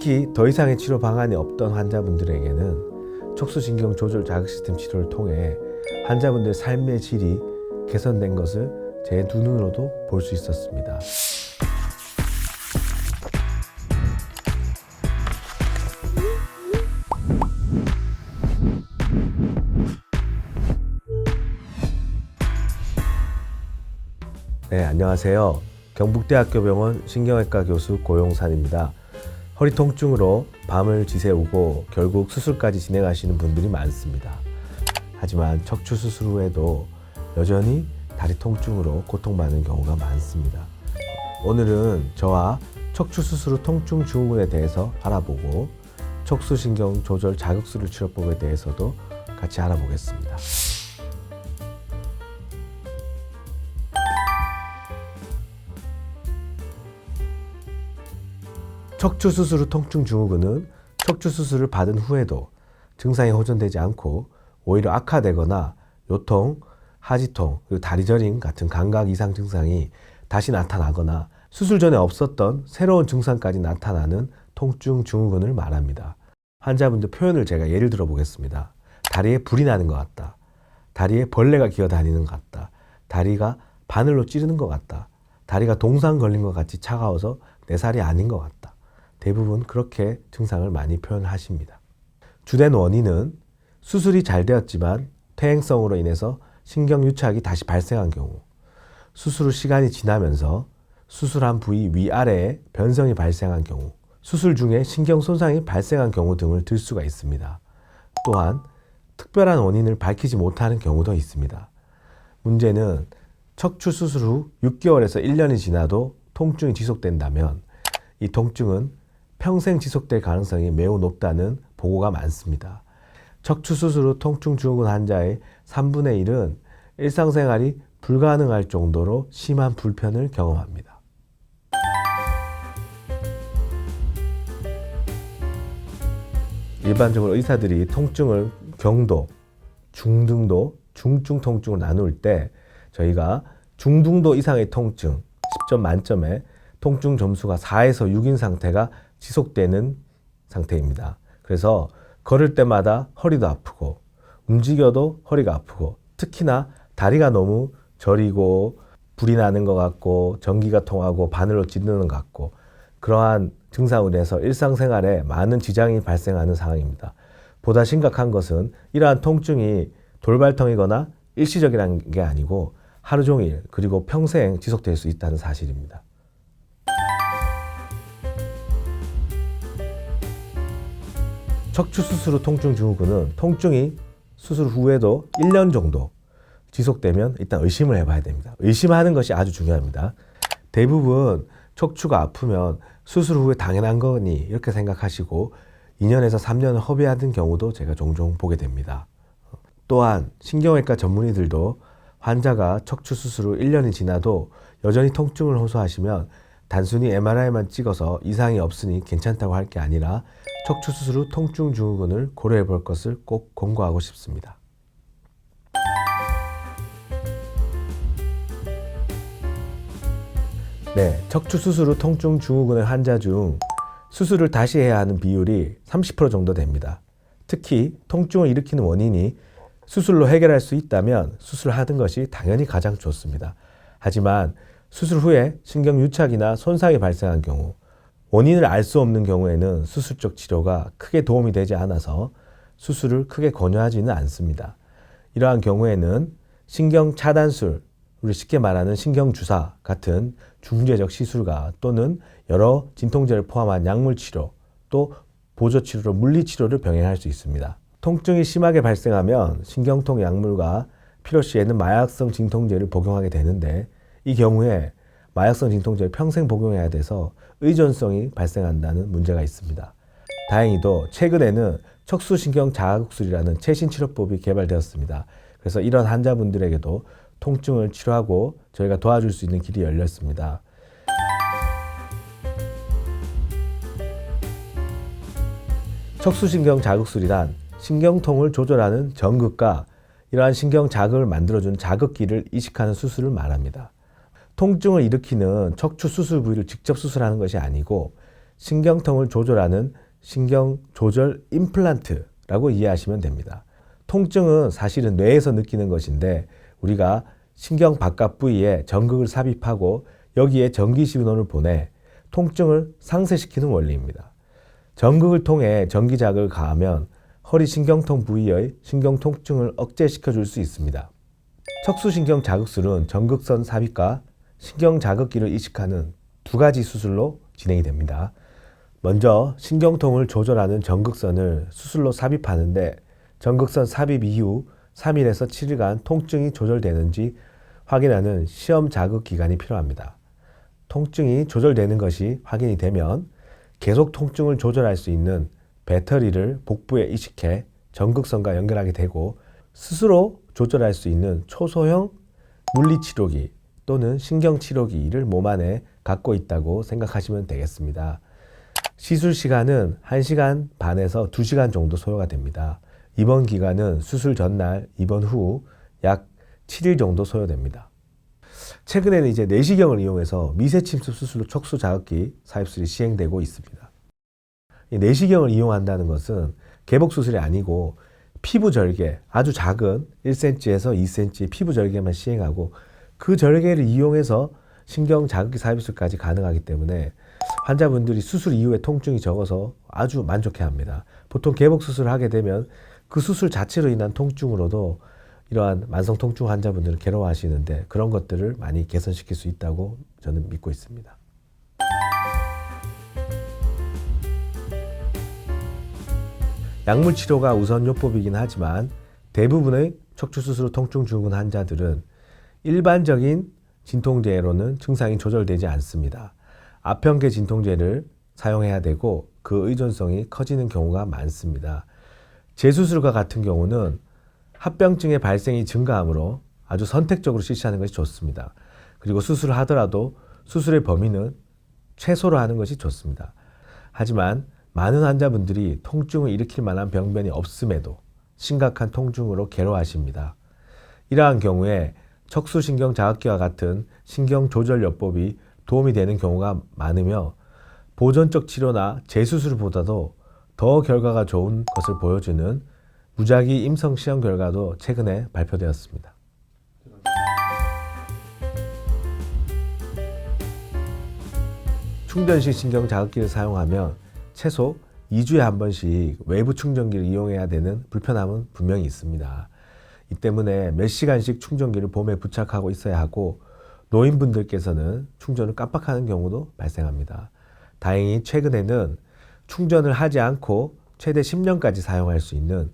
특히 더 이상의 치료 방안이 없던 환자분들에게는 척수신경 조절 자극 시스템 치료를 통해 환자분들 삶의 질이 개선된 것을 제 두 눈으로도 볼 수 있었습니다. 네, 안녕하세요. 경북대학교 병원 신경외과 교수 고용산입니다. 허리 통증으로 밤을 지새우고 결국 수술까지 진행하시는 분들이 많습니다. 하지만 척추 수술 후에도 여전히 다리 통증으로 고통받는 경우가 많습니다. 오늘은 저와 척추 수술 후 통증 증후군에 대해서 알아보고 척수신경 조절 자극술 치료법에 대해서도 같이 알아보겠습니다. 척추 수술 후 통증 증후군은 척추 수술을 받은 후에도 증상이 호전되지 않고 오히려 악화되거나 요통, 하지통, 그리고 다리 저림 같은 감각 이상 증상이 다시 나타나거나 수술 전에 없었던 새로운 증상까지 나타나는 통증 증후군을 말합니다. 환자분들 표현을 제가 예를 들어 보겠습니다. 다리에 불이 나는 것 같다. 다리에 벌레가 기어 다니는 것 같다. 다리가 바늘로 찌르는 것 같다. 다리가 동상 걸린 것 같이 차가워서 내 살이 아닌 것 같다. 대부분 그렇게 증상을 많이 표현하십니다. 주된 원인은 수술이 잘 되었지만 퇴행성으로 인해서 신경 유착이 다시 발생한 경우, 수술 후 시간이 지나면서 수술한 부위 위아래에 변성이 발생한 경우, 수술 중에 신경 손상이 발생한 경우 등을 들 수가 있습니다. 또한 특별한 원인을 밝히지 못하는 경우도 있습니다. 문제는 척추 수술 후 6개월에서 1년이 지나도 통증이 지속된다면 이 통증은 평생 지속될 가능성이 매우 높다는 보고가 많습니다. 척추 수술 후 통증 증후군 환자의 3분의 1은 일상생활이 불가능할 정도로 심한 불편을 경험합니다. 일반적으로 의사들이 통증을 경도, 중등도, 중증 통증을 나눌 때 저희가 중등도 이상의 통증 10점 만점에 통증 점수가 4에서 6인 상태가 지속되는 상태입니다. 그래서 걸을 때마다 허리도 아프고 움직여도 허리가 아프고 특히나 다리가 너무 저리고 불이 나는 것 같고 전기가 통하고 바늘로 찌르는 것 같고 그러한 증상으로 인해서 일상생활에 많은 지장이 발생하는 상황입니다. 보다 심각한 것은 이러한 통증이 돌발통이거나 일시적이라는 게 아니고 하루 종일 그리고 평생 지속될 수 있다는 사실입니다. 척추 수술 후 통증 증후군은 통증이 수술 후에도 1년 정도 지속되면 일단 의심을 해봐야 됩니다. 의심하는 것이 아주 중요합니다. 대부분 척추가 아프면 수술 후에 당연한 거니 이렇게 생각하시고 2년에서 3년을 허비하는 경우도 제가 종종 보게 됩니다. 또한 신경외과 전문의들도 환자가 척추 수술 후 1년이 지나도 여전히 통증을 호소하시면 단순히 MRI만 찍어서 이상이 없으니 괜찮다고 할 게 아니라 척추 수술 후 통증 증후군을 고려해 볼 것을 꼭 권고하고 싶습니다. 네, 척추 수술 후 통증 증후군의 환자 중 수술을 다시 해야 하는 비율이 30% 정도 됩니다. 특히 통증을 일으키는 원인이 수술로 해결할 수 있다면 수술하는 것이 당연히 가장 좋습니다. 하지만 수술 후에 신경 유착이나 손상이 발생한 경우, 원인을 알 수 없는 경우에는 수술적 치료가 크게 도움이 되지 않아서 수술을 크게 권유하지는 않습니다. 이러한 경우에는 신경 차단술, 우리 쉽게 말하는 신경 주사 같은 중재적 시술과 또는 여러 진통제를 포함한 약물 치료, 또 보조 치료로 물리 치료를 병행할 수 있습니다. 통증이 심하게 발생하면 신경통 약물과 필요 시에는 마약성 진통제를 복용하게 되는데 이 경우에 마약성 진통제를 평생 복용해야 돼서 의존성이 발생한다는 문제가 있습니다. 다행히도 최근에는 척수신경 자극술이라는 최신 치료법이 개발되었습니다. 그래서 이런 환자분들에게도 통증을 치료하고 저희가 도와줄 수 있는 길이 열렸습니다. 척수신경 자극술이란 신경통을 조절하는 전극과 이러한 신경 자극을 만들어준 자극기를 이식하는 수술을 말합니다. 통증을 일으키는 척추 수술 부위를 직접 수술하는 것이 아니고 신경통을 조절하는 신경 조절 임플란트라고 이해하시면 됩니다. 통증은 사실은 뇌에서 느끼는 것인데 우리가 신경 바깥 부위에 전극을 삽입하고 여기에 전기 신호를 보내 통증을 상쇄시키는 원리입니다. 전극을 통해 전기 자극을 가하면 허리 신경통 부위의 신경 통증을 억제시켜 줄 수 있습니다. 척수신경 자극술은 전극선 삽입과 신경 자극기를 이식하는 두 가지 수술로 진행이 됩니다. 먼저 신경통을 조절하는 전극선을 수술로 삽입하는데 전극선 삽입 이후 3일에서 7일간 통증이 조절되는지 확인하는 시험 자극 기간이 필요합니다. 통증이 조절되는 것이 확인이 되면 계속 통증을 조절할 수 있는 배터리를 복부에 이식해 전극선과 연결하게 되고 스스로 조절할 수 있는 초소형 물리치료기 또는 신경치료기를 몸 안에 갖고 있다고 생각하시면 되겠습니다. 시술 시간은 1시간 반에서 2시간 정도 소요가 됩니다. 입원 기간은 수술 전날, 입원 후 약 7일 정도 소요됩니다. 최근에는 이제 내시경을 이용해서 미세 침습 수술로 척수 자극기 사입술이 시행되고 있습니다. 이 내시경을 이용한다는 것은 개복 수술이 아니고 피부 절개, 아주 작은 1cm에서 2cm의 피부 절개만 시행하고 그 절개를 이용해서 신경 자극기 삽입술까지 가능하기 때문에 환자분들이 수술 이후에 통증이 적어서 아주 만족해 합니다. 보통 개복 수술을 하게 되면 그 수술 자체로 인한 통증으로도 이러한 만성 통증 환자분들은 괴로워하시는데 그런 것들을 많이 개선시킬 수 있다고 저는 믿고 있습니다. 약물 치료가 우선 요법이긴 하지만 대부분의 척추 수술 통증 증후군 환자들은 일반적인 진통제로는 증상이 조절되지 않습니다. 아평계 진통제를 사용해야 되고 그 의존성이 커지는 경우가 많습니다. 재수술과 같은 경우는 합병증의 발생이 증가하므로 아주 선택적으로 실시하는 것이 좋습니다. 그리고 수술을 하더라도 수술의 범위는 최소로 하는 것이 좋습니다. 하지만 많은 환자분들이 통증을 일으킬 만한 병변이 없음에도 심각한 통증으로 괴로워하십니다. 이러한 경우에 척수신경 자극기와 같은 신경 조절 요법이 도움이 되는 경우가 많으며 보존적 치료나 재수술보다도 더 결과가 좋은 것을 보여주는 무작위 임성 시험 결과도 최근에 발표되었습니다. 충전식 신경 자극기를 사용하면 최소 2주에 한 번씩 외부 충전기를 이용해야 되는 불편함은 분명히 있습니다. 이 때문에 몇 시간씩 충전기를 몸에 부착하고 있어야 하고 노인분들께서는 충전을 깜빡하는 경우도 발생합니다. 다행히 최근에는 충전을 하지 않고 최대 10년까지 사용할 수 있는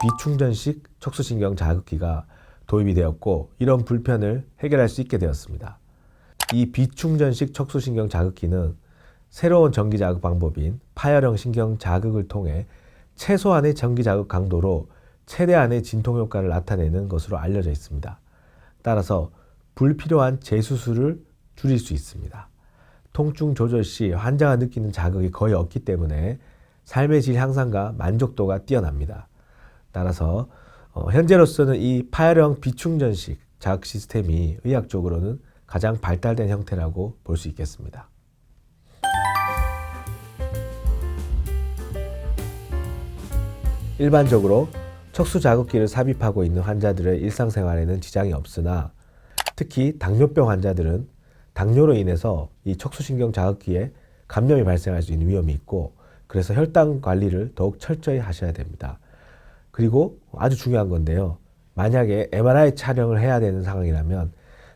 비충전식 척수신경 자극기가 도입이 되었고 이런 불편을 해결할 수 있게 되었습니다. 이 비충전식 척수신경 자극기는 새로운 전기 자극 방법인 파열형 신경 자극을 통해 최소한의 전기 자극 강도로 최대한의 진통 효과를 나타내는 것으로 알려져 있습니다. 따라서 불필요한 재수술을 줄일 수 있습니다. 통증 조절 시 환자가 느끼는 자극이 거의 없기 때문에 삶의 질 향상과 만족도가 뛰어납니다. 따라서 어, 현재로서는 이 파열형 비충전식 자극 시스템이 의학적으로는 가장 발달된 형태라고 볼 수 있겠습니다. 일반적으로 척수 자극기를 삽입하고 있는 환자들의 일상생활에는 지장이 없으나 특히 당뇨병 환자들은 당뇨로 인해서 이 척수신경 자극기에 감염이 발생할 수 있는 위험이 있고 그래서 혈당 관리를 더욱 철저히 하셔야 됩니다. 그리고 아주 중요한 건데요. 만약에 MRI 촬영을 해야 되는 상황이라면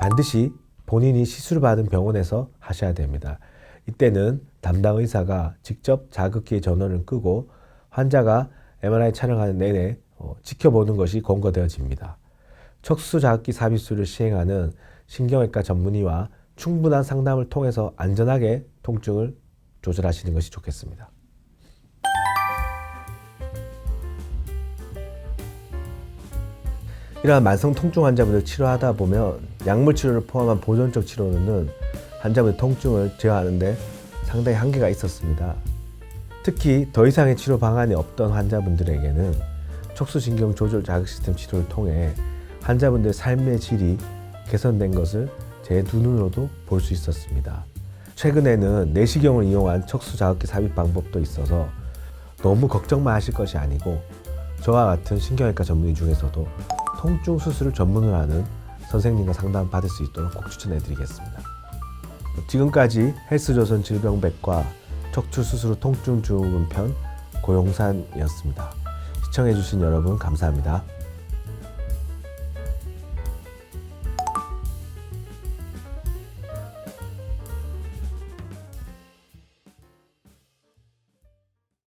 반드시 본인이 시술을 받은 병원에서 하셔야 됩니다. 이때는 담당 의사가 직접 자극기의 전원을 끄고 환자가 MRI 촬영하는 내내 어, 지켜보는 것이 권고되어집니다. 척수 자극기 삽입술을 시행하는 신경외과 전문의와 충분한 상담을 통해서 안전하게 통증을 조절하시는 것이 좋겠습니다. 이러한 만성 통증 환자분들 치료하다 보면 약물 치료를 포함한 보존적 치료는 환자분의 통증을 제어하는데 상당히 한계가 있었습니다. 특히 더 이상의 치료 방안이 없던 환자분들에게는 척수신경 조절 자극 시스템 치료를 통해 환자분들의 삶의 질이 개선된 것을 제 두 눈으로도 볼 수 있었습니다. 최근에는 내시경을 이용한 척수 자극기 삽입 방법도 있어서 너무 걱정만 하실 것이 아니고 저와 같은 신경외과 전문의 중에서도 통증 수술을 전문으로 하는 선생님과 상담 받을 수 있도록 꼭 추천해 드리겠습니다. 지금까지 헬스조선 질병백과 척추 수술 후 통증 증후군 편 고용산이었습니다. 시청해 주신 여러분 감사합니다.